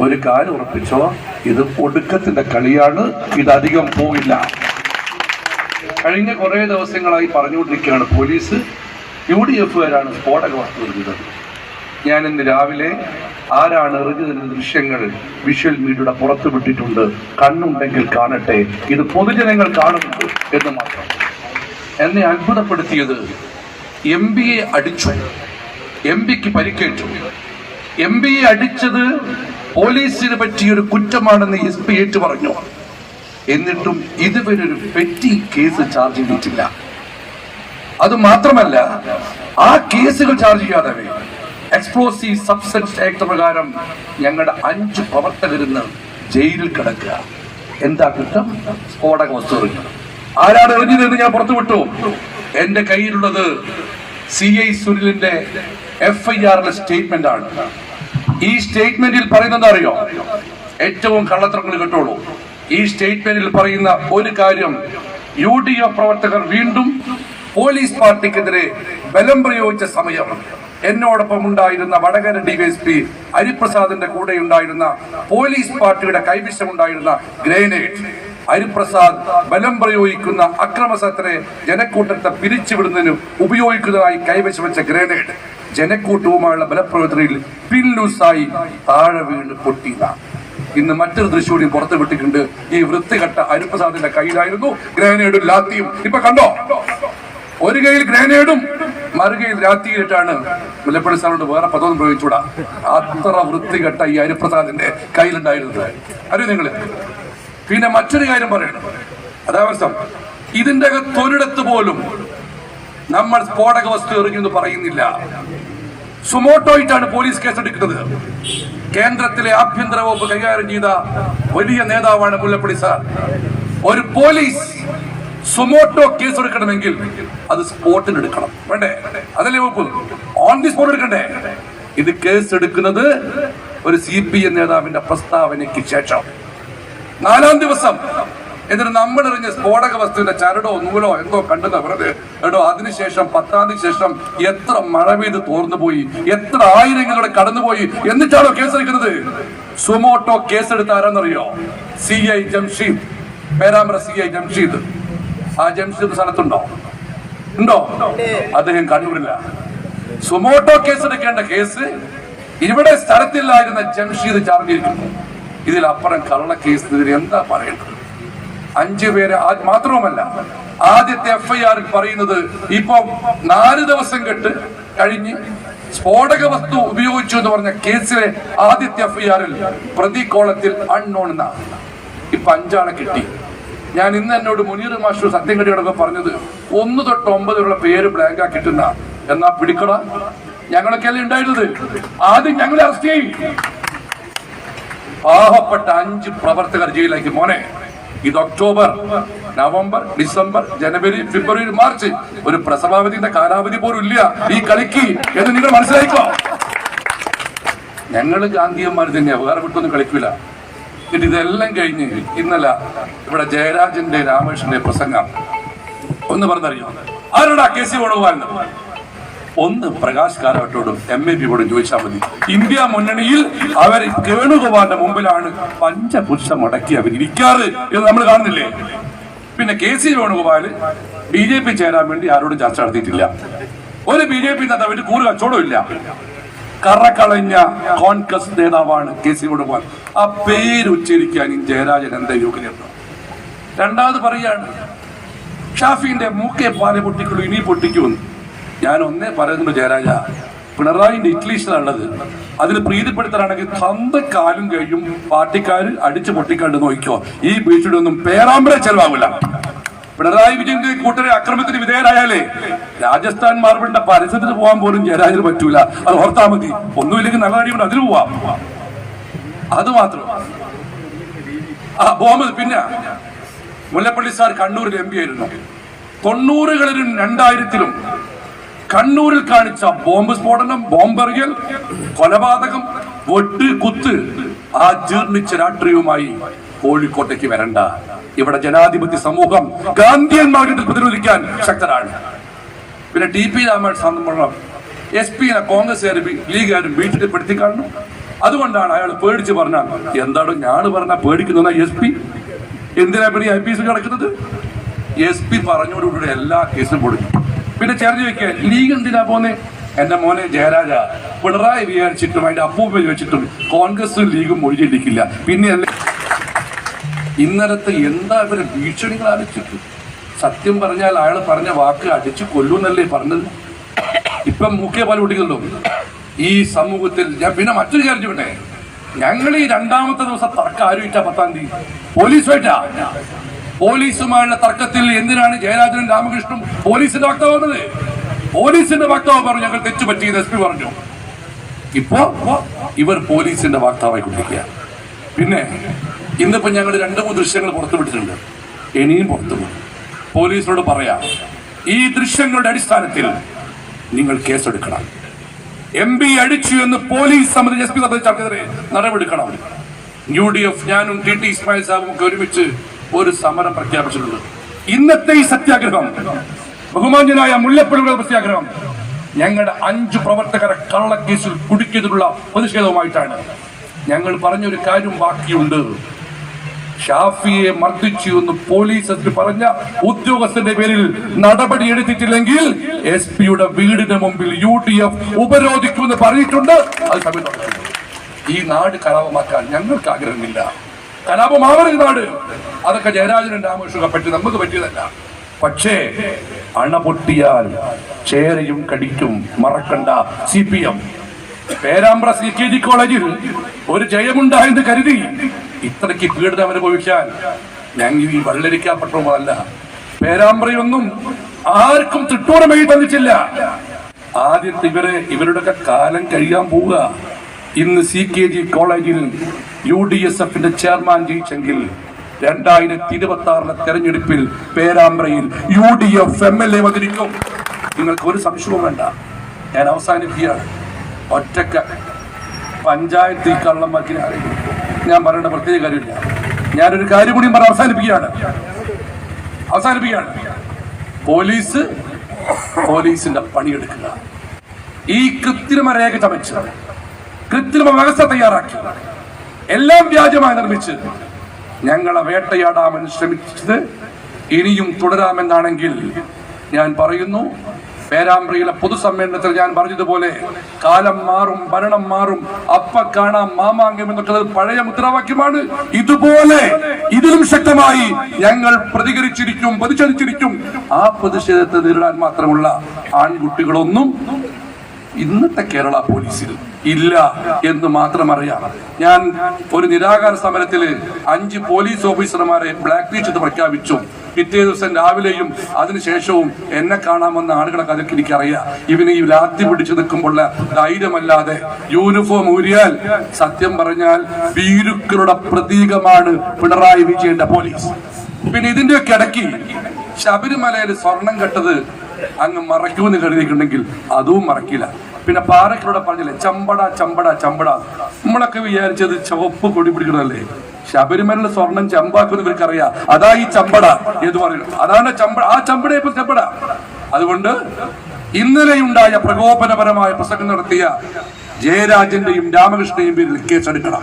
ഒരു കാര്യം ഉറപ്പിച്ചോ? ഇത് ഒടുക്കത്തിന്റെ കളിയാണ്. ഇതധികം പോവില്ല. കഴിഞ്ഞ കുറേ ദിവസങ്ങളായി പറഞ്ഞുകൊണ്ടിരിക്കുകയാണ് പോലീസ്. യു ഡി എഫുകാരാണ് സ്ഫോടക വസ്തു എറിഞ്ഞത് ഞാൻ ഇന്ന് രാവിലെ ആരാണ് എറിഞ്ഞതിന്റെ ദൃശ്യങ്ങൾ വിഷ്വൽ മീഡിയയുടെ പുറത്തു വിട്ടിട്ടുണ്ട്. കണ്ണുണ്ടെങ്കിൽ കാണട്ടെ. ഇത് പൊതുജനങ്ങൾ കാണുന്നുണ്ട് എന്ന് മാത്രം. എന്നെ അത്ഭുതപ്പെടുത്തിയത് എം ബി എ അടിച്ചു. എം പിക്ക് പരിക്കേറ്റു. എം ബി എ അടിച്ചത് പോലീസിന് പറ്റിയൊരു കുറ്റമാണെന്ന് എസ് പി ഏറ്റു പറഞ്ഞു എന്നിട്ടും ഇതുവരെ ഒരു പെറ്റി കേസ് ചാർജ് ചെയ്തിട്ടില്ല. അത് മാത്രമല്ല ആ കേസുകൾ ചാർജ് ചെയ്യാതെ എക്സ്പ്ലോസീവ് സബ്സ്റ്റൻസ് ആക്ട് പ്രകാരം ഞങ്ങളുടെ അഞ്ച് പ്രവർത്തകരിന്ന് ജയിലിൽ കിടക്കുക. എന്താ കുറ്റം? സ്ഫോടക വസ്തു എറിഞ്ഞു ആരാണ് എറിഞ്ഞതെന്ന് ഞാൻ പുറത്തു വിട്ടു എന്റെ കയ്യിലുള്ളത് സി ഐ സുനിലിന്റെ എഫ് ഐ ആറിലെ സ്റ്റേറ്റ്മെന്റ് ആണ്. ഈ സ്റ്റേറ്റ്മെന്റിൽ പറയുന്നത് അറിയോ? ഏറ്റവും കള്ളത്തരങ്ങൾ കിട്ടുള്ളൂ. ഈ സ്റ്റേറ്റ്മെന്റിൽ പറയുന്ന ഒരു കാര്യം യു ഡി എഫ് പ്രവർത്തകർ വീണ്ടും പോലീസ് പാർട്ടിക്കെതിരെ ബലം പ്രയോഗിച്ച സമയം. എന്നോടൊപ്പം ഉണ്ടായിരുന്ന വടകര ഡിവൈഎസ്പി ഹരിപ്രസാദിന്റെ കൂടെ ഉണ്ടായിരുന്ന പോലീസ് പാർട്ടിയുടെ കൈവശമുണ്ടായിരുന്ന ഗ്രേനേഡ്. ഹരിപ്രസാദ് ബലം പ്രയോഗിക്കുന്ന അക്രമസത്തിനെ ജനക്കൂട്ടത്തെ പിരിച്ചുവിടുന്നതിന് ഉപയോഗിക്കുന്നതായി കൈവശം വെച്ച ഗ്രനേഡ് ജനക്കൂട്ടവുമായുള്ള ബലപ്രവർത്തനയിൽ പിൻലൂസായി താഴെ വീണ് പൊട്ടിയതാണ് ഇന്ന് മറ്റൊരു ദൃശ്യം പുറത്തു വിട്ടിട്ടുണ്ട്. ഈ വൃത്തികെട്ട ഹരിപ്രസാദിന്റെ കയ്യിലായിരുന്നു ഗ്രാനേഡും ലാത്തിയും. ഇപ്പൊ കണ്ടോ? ഒരു കയ്യിൽ ഗ്രാനേഡും മറുകയിൽ ലാത്തിയിട്ടാണ് മുല്ലപ്പള്ളി സാറിനോട് വേറെ പദവും പ്രയോഗിച്ചൂടാ അത്ര വൃത്തികെട്ട ഈ ഹരിപ്രസാദിന്റെ കയ്യിലുണ്ടായിരുന്നത്. അറിയോ നിങ്ങൾ? പിന്നെ മറ്റൊരു കാര്യം പറയണം. അതാവശ്യം ഇതിന്റെ തൊരിടത്ത് പോലും നമ്മൾ സ്ഫോടക വസ്തു എറിഞ്ഞെന്ന് പറയുന്നില്ല. സുമോട്ടോയിട്ടാണ് പോലീസ് കേസ് കേസെടുക്കുന്നത്. കേന്ദ്രത്തിലെ ആഭ്യന്തര വകുപ്പ് കൈകാര്യം ചെയ്ത വലിയ നേതാവാണ് മുല്ലപ്പള്ളി സാർ. ഒരു പോലീസ് സുമോട്ടോ കേസ് എടുക്കണമെങ്കിൽ അത് സ്പോട്ടിന് എടുക്കണം വേണ്ടേ? അതല്ലേ വകുപ്പ്? ഓൺ ദി സ്പോട്ട് എടുക്കണ്ടേ? ഇത് കേസ് എടുക്കുന്നത് ഒരു സി പി എം നേതാവിന്റെ പ്രസ്താവനയ്ക്ക് ശേഷം. നാലാം ദിവസം. എന്നിട്ട് നമ്മൾ എറിഞ്ഞ സ്ഫോടക വസ്തുവിന്റെ ചരടോ നൂലോ എന്തോ കണ്ടത് പറഞ്ഞത് എടോ അതിനുശേഷം പത്താം തീയതി ശേഷം എത്ര മഴ പെയ്ത് തോർന്നു പോയി എത്ര ആയിരങ്ങളുടെ കടന്നുപോയി എന്നിട്ടാണോ കേസെടുക്കുന്നത്? സുമോട്ടോ കേസെടുത്ത ആരാന്നറിയോ? C I Jamsheed. Perambra C I Jamsheed. ആ ജംഷീദ് സ്ഥലത്തുണ്ടോ? ഉണ്ടോ? അദ്ദേഹം കണ്ണൂരില്ല സുമോട്ടോ കേസെടുക്കേണ്ട കേസ് ഇവിടെ സ്ഥലത്തില്ലായിരുന്ന ജംഷീദ് ചാർജ് ചെയ്തിരിക്കുന്നു ഇതിലപ്പുറം കള്ള കേസിനെതിരെ എന്താ പറയേണ്ടത്? അഞ്ചു പേരെ മാത്രവുമല്ല ആദ്യത്തെ എഫ്ഐആറിൽ പറയുന്നത് ഇപ്പൊ നാല് ദിവസം കെട്ട് കഴിഞ്ഞ് സ്ഫോടക വസ്തു ഉപയോഗിച്ചു എന്ന് പറഞ്ഞ കേസിലെ ആദ്യത്തെ എഫ്ഐആറിൽ പ്രതികോളത്തിൽ അൺനോൺ എന്നാണ് ഇപ്പൊ അഞ്ചാളെ കിട്ടി. ഞാൻ ഇന്ന് എന്നോട് മുനീർ മാഷു സത്യം പറഞ്ഞത് ഒന്ന് തൊട്ട് ഒമ്പത് വരെയുള്ള പേര് ബ്ലാങ്ക് ആക്കിയിട്ടുന്ന എന്നാ പിടിക്കട. ഞങ്ങളൊക്കെ അല്ലേ ഉണ്ടായിരുന്നത്? ആദ്യം ഞങ്ങളെ അറസ്റ്റ് ചെയ്യും. പാവപ്പെട്ട അഞ്ച് പ്രവർത്തകർ ജയിലിലേക്ക് മോനെ. ഇത് ഒക്ടോബർ നവംബർ ഡിസംബർ ജനുവരി ഫെബ്രുവരി മാർച്ച് ഒരു പ്രസവാവധിന്റെ കാലാവധി പോലും ഇല്ല. ഈ കളിക്ക് എന്ന് നിങ്ങൾ മനസ്സിലാക്കോ ഞങ്ങൾ ഗാന്ധിയന്മാർ തന്നെ വേറെ വിട്ടൊന്നും കളിക്കില്ല എന്നിട്ട് ഇതെല്ലാം കഴിഞ്ഞ് ഇന്നലെ ഇവിടെ ജയരാജന്റെ രാമകൃഷ്ണന്റെ പ്രസംഗം. ഒന്ന് പറഞ്ഞറിയോ? ആരോടാ? കെ സി വേണുഗോപാലിന്. ഒന്ന് പ്രകാശ് കാരാട്ടോടും എം എ പിയോടും ചോദിച്ചാൽ മതി. ഇന്ത്യ മുന്നണിയിൽ അവർ വേണുഗോപാലിന്റെ മുമ്പിലാണ് പഞ്ചപുരുഷ മടക്കി അവർ ഇരിക്കാറ് എന്ന് നമ്മൾ കാണുന്നില്ലേ? പിന്നെ K C Venugopal B J P ചേരാൻ വേണ്ടി ആരോടും ചർച്ച നടത്തിയിട്ടില്ല. ഒരു ബി ജെ പി നേതാവിന് കൂറ് കച്ചവടം ഇല്ല. കറകളഞ്ഞ കോൺഗ്രസ് നേതാവാണ് കെ സി വേണുഗോപാൽ ആ പേര് ഉച്ചരിക്കാൻ ജയരാജൻ എന്താ യോഗ്യതയുണ്ടോ? രണ്ടാമത് പറയാണ് ഷാഫിന്റെ മൂക്കെ പാല പൊട്ടിക്കുള്ളൂ ഇനി പൊട്ടിക്കുമെന്ന്. ഞാൻ ഒന്നേ പറയുന്നുണ്ട് ജയരാജ. പിണറായിന്റെ ഇംഗ്ലീഷിലാണുള്ളത് അതിന് പ്രീതിപ്പെടുത്താനാണെങ്കിൽ കാലും കഴിയും. പാർട്ടിക്കാർ അടിച്ചു പൊട്ടിക്കാണ്ട് നോക്കിക്കോ. ഈ ഭീഷണി ഒന്നും പേരാമ്പ്ര ചെലവാകില്ല പിണറായി വിജയന്റെ കൂട്ടരെ അക്രമത്തിന് വിധേയരായാലേ രാജസ്ഥാൻ മാർബിളിന്റെ പരസ്യത്തിന് പോകാൻ പോലും ജയരാജന് പറ്റൂല. അത് ഓർത്താ മതി. ഒന്നുമില്ലെങ്കിൽ നല്ല കാര്യം അതിന് പോവാം. അത് മാത്രം. ആ ബോമത് പിന്നെ. മുല്ലപ്പള്ളി സാർ കണ്ണൂരിൽ എം പി ആയിരുന്നു. തൊണ്ണൂറുകളിലും രണ്ടായിരത്തിലും കണ്ണൂരിൽ കാണിച്ച ബോംബ് സ്ഫോടനം ബോംബെറിയൽ കൊലപാതകം വെട്ട് കുത്ത് ആ ജീർണിച്ച രാഷ്ട്രീയവുമായി കോഴിക്കോട്ടേക്ക് വരണ്ട. ഇവിടെ ജനാധിപത്യ സമൂഹം ഗാന്ധിയന്മാരുടെ പ്രതിരോധിക്കാൻ ശക്തരാണ്. പിന്നെ ടി പി സംബന്ധം എസ് പി കോൺഗ്രസ്സുകാരും ലീഗുകാരും വീട്ടിൽ പെടുത്തി കാണുന്നു അതുകൊണ്ടാണ് അയാൾ പേടിച്ച് പറഞ്ഞ എന്താണ് ഞാൻ പറഞ്ഞ പേടിക്കുന്ന എസ് പി? എന്തിനാ പിന്നെ ഐ പി എസ് കിടക്കുന്നത്? എസ് പി പറഞ്ഞോടുകൂടി എല്ലാ കേസും പൊളിഞ്ഞു. പിന്നെ ചേർന്ന് ചോദിക്കുക ലീഗ് എന്തിനാ പോന്നെ? എന്റെ മോനെ ജയരാജ പിണറായി വിചാരിച്ചിട്ടും അതിന്റെ അപ്പൂപ്പ ചോദിച്ചിട്ടും കോൺഗ്രസും ലീഗും മൊഴിയിലിരിക്കില്ല പിന്നെ ഇന്നലത്തെ എന്താ ഇവരെ ഭീഷണികൾ ആലോചിച്ചിട്ട്? സത്യം പറഞ്ഞാൽ അയാൾ പറഞ്ഞ വാക്ക് അടിച്ചു കൊല്ലൂന്നല്ലേ പറഞ്ഞത്? ഇപ്പം മുഖ്യ പാൽ കുട്ടികളിലും ഈ സമൂഹത്തിൽ ഞാൻ പിന്നെ മറ്റൊരു കാര്യം ചോട്ടെ ഞങ്ങൾ ഈ രണ്ടാമത്തെ ദിവസം തർക്കം ആരോപിച്ച പത്താം തീയതി. പോലീസുമായിട്ടാ? പോലീസുമായുള്ള തർക്കത്തിൽ എന്തിനാണ് ജയരാജനും രാമകൃഷ്ണനും പോലീസിന്റെ വക്താവ് വന്നത്? പോലീസിന്റെ വക്താവ് പറഞ്ഞു ഞങ്ങൾ തെറ്റുപറ്റിയത് എസ് പി പറഞ്ഞു. ഇപ്പോ ഇവർ പോലീസിന്റെ വക്താവായി കൊണ്ടിരിക്കുക പിന്നെ ഇന്നിപ്പോ ഞങ്ങൾ രണ്ട് മൂന്ന് ദൃശ്യങ്ങൾ പുറത്തുവിട്ടിട്ടുണ്ട് ഇനിയും പുറത്തു. പോലീസിനോട് പറയാം ഈ ദൃശ്യങ്ങളുടെ അടിസ്ഥാനത്തിൽ നിങ്ങൾ കേസെടുക്കണം. എം പി അടിച്ചു എന്ന് പോലീസ് സമിതി എസ് പി നടപടിയെടുക്കണം യു ഡി എഫ് ഞാനും ടി ടി ഇസ്മായിൽ സാബും ഒക്കെ ഒരുമിച്ച് ഒരു സമരം പ്രഖ്യാപിച്ചിട്ടുണ്ട്. ഇന്നത്തെ ഈ സത്യാഗ്രഹം ബഹുമാന്യനായ മുല്ലപ്പള്ളിയുടെ സത്യാഗ്രഹം ഞങ്ങളുടെ അഞ്ചു പ്രവർത്തകരെ കള്ളക്കേസിൽ കുടുക്കിയതിനുള്ള പ്രതിഷേധവുമായിട്ടാണ്. ഞങ്ങൾ പറഞ്ഞൊരു കാര്യം ബാക്കിയുണ്ട്. ഷാഫിയെ മർദ്ദിച്ചു എന്ന് പോലീസ് പറഞ്ഞ ഉദ്യോഗസ്ഥന്റെ പേരിൽ നടപടി എടുത്തിട്ടില്ലെങ്കിൽ എസ് പിയുടെ വീടിന് മുമ്പിൽ യു ഡി എഫ് ഉപരോധിക്കുമെന്ന് പറഞ്ഞിട്ടുണ്ട്. അത് സമയത്ത് ഈ നാട് കലാപമാക്കാൻ ഞങ്ങൾക്ക് ആഗ്രഹമില്ല. കലാപമാവരുത് നാട്. അതൊക്കെ ജയരാജനും രാമകൃഷ്ണനെ പറ്റി നമുക്ക് പറ്റിയതല്ല. പക്ഷേ അണ പൊട്ടിയാൽ ചേരയും കടിക്കും മറക്കണ്ട C P M Perambra C K G കോളേജിൽ ഒരു ജയമുണ്ടായെന്ന് കരുതി ഇത്രയ്ക്ക് പീഡനം അനുഭവിക്കാൻ ഞങ്ങൾ ഈ വള്ളരിക്കാപ്പെട്ടതല്ല പേരാമ്പ്രയൊന്നും ആർക്കും തിട്ടൂരമായി തന്നിട്ടില്ല. ആദ്യത്തെ ഇവരെ ഇവരുടെയൊക്കെ കാലം കഴിയാൻ പോവുക. ഇന്ന് സി കെ ജി കോളേജിൽ യു ഡി എസ് എഫിന്റെ ചെയർമാൻ ജയിച്ചെങ്കിൽ രണ്ടായിരത്തി ഇരുപത്തി ആറിലെ തെരഞ്ഞെടുപ്പിൽ പേരാമ്പ്രയിൽ U D F M L A മതിരിക്കും. നിങ്ങൾക്ക് ഒരു സംശയവും വേണ്ട. ഞാൻ അവസാനിപ്പിക്കുകയാണ്. ഒറ്റക്ക പഞ്ചായത്ത് കള്ളന്മാർക്കിനെ അറിയും ഞാൻ പറയേണ്ട പ്രത്യേക കാര്യമില്ല. ഞാനൊരു കാര്യം കൂടി പറഞ്ഞ് അവസാനിപ്പിക്കുകയാണ്. അവസാനിപ്പിക്കുകയാണ്. പോലീസ് പോലീസിന്റെ പണിയെടുക്കുക. ഈ കൃത്രിമ രേഖ ചമച്ച് കൃത്രിമ വ്യവസ്ഥ തയ്യാറാക്കി. എല്ലാം വ്യാജമായി നിർമ്മിച്ച് ഞങ്ങളെ വേട്ടയാടാമെന്ന് ശ്രമിച്ചത് ഇനിയും തുടരാമെന്നാണെങ്കിൽ ഞാൻ പറയുന്നു പേരാമ്പ്രയിലെ പൊതുസമ്മേളനത്തിൽ ഞാൻ പറഞ്ഞതുപോലെ കാലം മാറും ഭരണം മാറും അപ്പ കാണാം മാമാങ്കം എന്നൊക്കെ പഴയ മുദ്രാവാക്യമാണ്. ഇതുപോലെ ഇതിലും ശക്തമായി ഞങ്ങൾ പ്രതികരിച്ചിരിക്കും പ്രതിഷേധിച്ചിരിക്കും. ആ പ്രതിഷേധത്തെ നേരിടാൻ മാത്രമുള്ള ആൺകുട്ടികളൊന്നും ഇന്നത്തെ കേരള പോലീസിൽ ഇല്ല എന്ന് മാത്രം അറിയാം. ഞാൻ ഒരു നിരാകാര സമരത്തിൽ അഞ്ച് പോലീസ് ഓഫീസർമാരെ ബ്ലാക്ക് ലിസ്റ്റ് പ്രഖ്യാപിച്ചു. പിറ്റേ ദിവസം രാവിലെയും അതിനുശേഷവും എന്നെ കാണാമെന്ന ആളുകളെ അതൊക്കെ എനിക്കറിയാം. ഇവന് ഈ രാത്രി പിടിച്ചു നിൽക്കുമ്പോഴുള്ള ധൈര്യമല്ലാതെ യൂണിഫോം ഊരിയാൽ സത്യം പറഞ്ഞാൽ ഭീരുക്കളുടെ പ്രതീകമാണ് പിണറായി വിജയന്റെ പോലീസ്. പിന്നെ ഇതിന്റെയൊക്കെ ഇടയ്ക്ക് ശബരിമലയിൽ സ്വർണം കെട്ടത് അങ്ങ് മറയ്ക്കുമെന്ന് കരുതിയിട്ടുണ്ടെങ്കിൽ അതും മറക്കില്ല. പിന്നെ പാറക്കിലൂടെ പറഞ്ഞില്ലേ ചമ്പട ചമ്പട ചമ്പട. നമ്മളൊക്കെ വിചാരിച്ചത് ചുവപ്പ് കൊടി പിടിക്കണല്ലേ ശബരിമലയിൽ സ്വർണം ചമ്പാക്കുന്ന ഇവർക്കറിയാം. അതാ ഈ ചമ്പട എന്ന് പറയുന്നത്. അതാണ് ചമ്പട ആ ചമ്പട ഇപ്പൊ ചമ്പട. അതുകൊണ്ട് ഇന്നലെയുണ്ടായ പ്രകോപനപരമായ പ്രസംഗം നടത്തിയ ജയരാജന്റെയും രാമകൃഷ്ണന്റെയും പേരിൽ കേസെടുക്കണം.